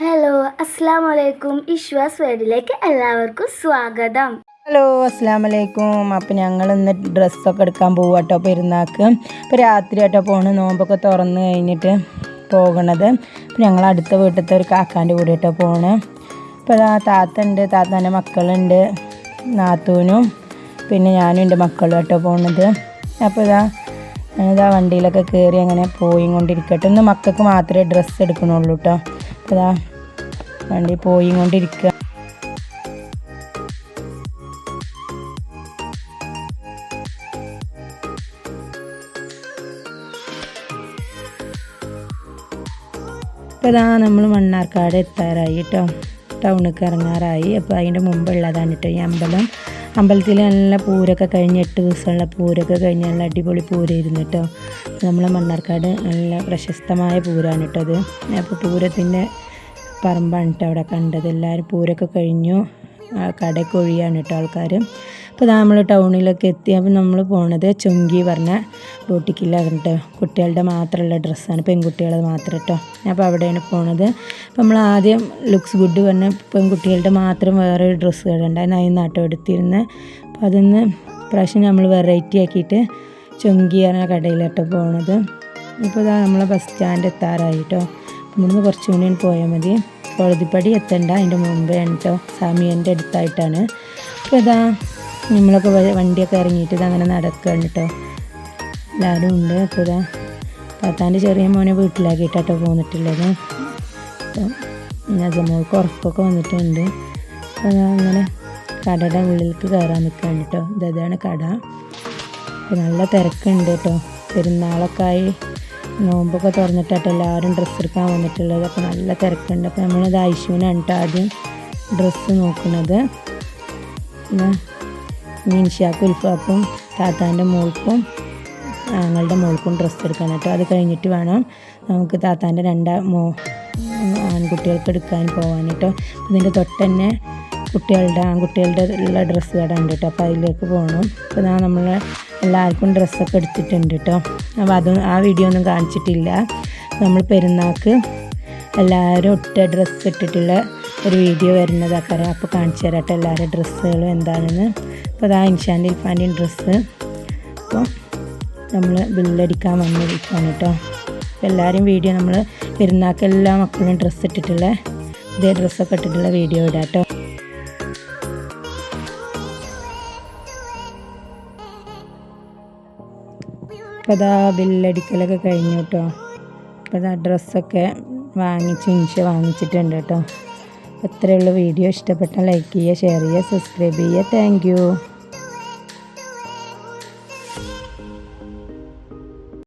Hello അസ്സാം വലൈക്കും ഇശ്വാസ് വേഡിലേക്ക് എല്ലാവർക്കും സ്വാഗതം. ഹലോ അസ്സാം വലൈക്കും അപ്പം ഞങ്ങൾ ഇന്ന് ഡ്രസ്സൊക്കെ എടുക്കാൻ പോവുക കേട്ടോ പെരുന്നാൾക്ക് ഇപ്പോൾ രാത്രി കേട്ടോ പോണ്. നോമ്പൊക്കെ തുറന്ന് കഴിഞ്ഞിട്ട് പോകണത്. അപ്പം ഞങ്ങൾ അടുത്ത വീട്ടിലത്തെ ഒരു കാക്കാന്റെ കൂടെ കേട്ടോ പോണ് ഇപ്പോൾ താത്ത ഉണ്ട് താത്താന്റെ മക്കളുണ്ട് നാത്തൂനും പിന്നെ ഞാനും എന്റെ മക്കളും കേട്ടോ പോണത് അപ്പോൾ ഇതാ ഞാനിതാ വണ്ടിയിലൊക്കെ കയറി അങ്ങനെ പോയി കൊണ്ടിരിക്കട്ടെ ഇന്ന് മക്കൾക്ക് മാത്രമേ ഡ്രസ്സ് എടുക്കണുള്ളൂ കേട്ടോ അപ്പോൾ ഇതാ വണ്ടി പോയി കൊണ്ടിരിക്കുക അപ്പോൾ ഇതാ നമ്മൾ മണ്ണാർക്കാട് എത്താറായി കേട്ടോ ടൗണിലേക്ക് ഇറങ്ങാറായി. അപ്പോൾ അതിന്റെ മുമ്പുള്ളതാണ് കേട്ടോ ഈ അമ്പലം. അമ്പലത്തിൽ നല്ല പൂരൊക്കെ കഴിഞ്ഞ് എട്ട് ദിവസമുള്ള പൂരൊക്കെ കഴിഞ്ഞ് നല്ല അടിപൊളി പൂരമായിരുന്നു കേട്ടോ നമ്മൾ മണ്ണാർക്കാട് നല്ല പ്രശസ്തമായ പൂരാണ് കേട്ടോ അത്. അപ്പോൾ പൂരത്തിന്റെ പറമ്പാണ് കേട്ടോ അവിടെ കണ്ടത്. എല്ലാവരും പൂരൊക്കെ കഴിഞ്ഞു. കടയ്ക്ക് ഒഴിയാണ് കേട്ടോ ആൾക്കാർ അപ്പോൾ നമ്മൾ ടൗണിലൊക്കെ എത്തി. അപ്പോൾ നമ്മൾ പോണത് ചുങ്കി പറഞ്ഞ ബോട്ടിക്കില്ല കേട്ടോ കുട്ടികളുടെ മാത്രമുള്ള ഡ്രസ്സാണ്. പെൺകുട്ടികളത് മാത്രം കേട്ടോ. അപ്പോൾ അവിടെയാണ് പോണത്. അപ്പോൾ നമ്മൾ ആദ്യം ലുക്സ് ഗുഡ് പറഞ്ഞ പെൺകുട്ടികളുടെ മാത്രം വേറെ ഡ്രസ്സ് കണ്ടുണ്ടായിരുന്നു അതിന് നാട്ടം എടുത്തിരുന്നത് അപ്പോൾ അതൊന്ന് പ്രാവശ്യം നമ്മൾ വെറൈറ്റി ആക്കിയിട്ട് ചുങ്കി പറഞ്ഞ കടയിലോട്ടോ പോണത്. ഇപ്പോൾ ഇതാ നമ്മളെ ബസ് സ്റ്റാൻഡ് എത്താറായി നമ്മൾ ഇവിടുന്ന് കുറച്ചും പോയാൽ മതി. കോളതിപ്പടി എത്തണ്ട. അതിന്റെ മുമ്പേ കേട്ടോ സാമിയന്റെ അടുത്തായിട്ടാണ്. അപ്പോൾ ഇതാ നമ്മളൊക്കെ വണ്ടിയൊക്കെ ഇറങ്ങിയിട്ട് ഇത് അങ്ങനെ നടക്കുകയാണ് കേട്ടോ എല്ലാവരും ഉണ്ട്. അപ്പോൾ ഇതാ താത്താന്റെ ചെറിയ മോനെ വീട്ടിലാക്കിയിട്ടാട്ടോ പോന്നിട്ടുള്ളത്. നജമോൾക്ക് ഉറക്കമൊക്കെ വന്നിട്ടുണ്ട്. അപ്പോൾ ഞാൻ അങ്ങനെ കടയുടെ ഉള്ളിലേക്ക് കയറാൻ നിൽക്കുകയാണ് കേട്ടോ ഇതാണ് കട. നല്ല തിരക്കുണ്ട് കേട്ടോ പെരുന്നാളൊക്കെ ആയി. നോമ്പൊക്കെ തുറന്നിട്ടാട്ടോ എല്ലാവരും ഡ്രസ്സ് എടുക്കാൻ വന്നിട്ടുള്ളത്. അപ്പോൾ നല്ല തിരക്കുണ്ട്. അപ്പോൾ നമ്മളിത് ഐശുവിനാണ് കേട്ടോ ആദ്യം ഡ്രസ്സ് നോക്കുന്നത്. മീൻഷാക്കും ഉൽഫാക്കും താത്താന്റെ മോൾക്കും ആങ്ങളുടെ മോൾക്കും ഡ്രസ്സ് എടുക്കാൻ കേട്ടോ അത് കഴിഞ്ഞിട്ട് വേണം നമുക്ക് താത്താന്റെ രണ്ടാ മോ ആൺകുട്ടികൾക്ക് എടുക്കാൻ പോകാൻ കേട്ടോ ഇതിന്റെ തൊട്ട് തന്നെ കുട്ടികളുടെ ആൺകുട്ടികളുടെ ഉള്ള ഡ്രസ്സ് കട ഉണ്ട് കേട്ടോ അപ്പോൾ അതിലേക്ക് പോകണം അപ്പോൾ ഞാൻ നമ്മൾ എല്ലാവർക്കും ഡ്രസ്സൊക്കെ എടുത്തിട്ടുണ്ട് കേട്ടോ അപ്പോൾ അതും ആ വീഡിയോ ഒന്നും കാണിച്ചിട്ടില്ല. നമ്മൾ പെരുന്നാൾക്ക് എല്ലാവരും ഒറ്റ ഡ്രസ്സ് ഇട്ടിട്ടുള്ള ഒരു വീഡിയോ വരുന്നതാക്കാറ് അപ്പോൾ കാണിച്ചു തരാം കേട്ടോ എല്ലാവരുടെ ഡ്രസ്സുകളും എന്താണെന്ന്. അപ്പോൾ അതാ ഇൻഷാന്റെ ഇൽഫാന്റെയും ഡ്രസ്സ് അപ്പോൾ നമ്മൾ ബില്ലടിക്കാൻ വന്നിരിക്കുകയാണ് കേട്ടോ എല്ലാവരും വീഡിയോ നമ്മൾ പെരുന്നാൾക്ക് എല്ലാ മക്കളും ഡ്രസ്സ് ഇട്ടിട്ടുള്ള ഇതേ ഡ്രസ്സൊക്കെ ഇട്ടിട്ടുള്ള വീഡിയോ ഇടാം കേട്ടോ അപ്പോൾ ബില്ലടിക്കലൊക്കെ കഴിഞ്ഞു കേട്ടോ അപ്പോൾ ഡ്രസ്സൊക്കെ വാങ്ങിച്ച് ഇൻഷ വാങ്ങിച്ചിട്ടുണ്ട് കേട്ടോ. അത്രയുള്ള വീഡിയോ. ഇഷ്ടപ്പെട്ടാൽ ലൈക്ക് ചെയ്യുക ഷെയർ ചെയ്യുക സബ്സ്ക്രൈബ് ചെയ്യുക. താങ്ക്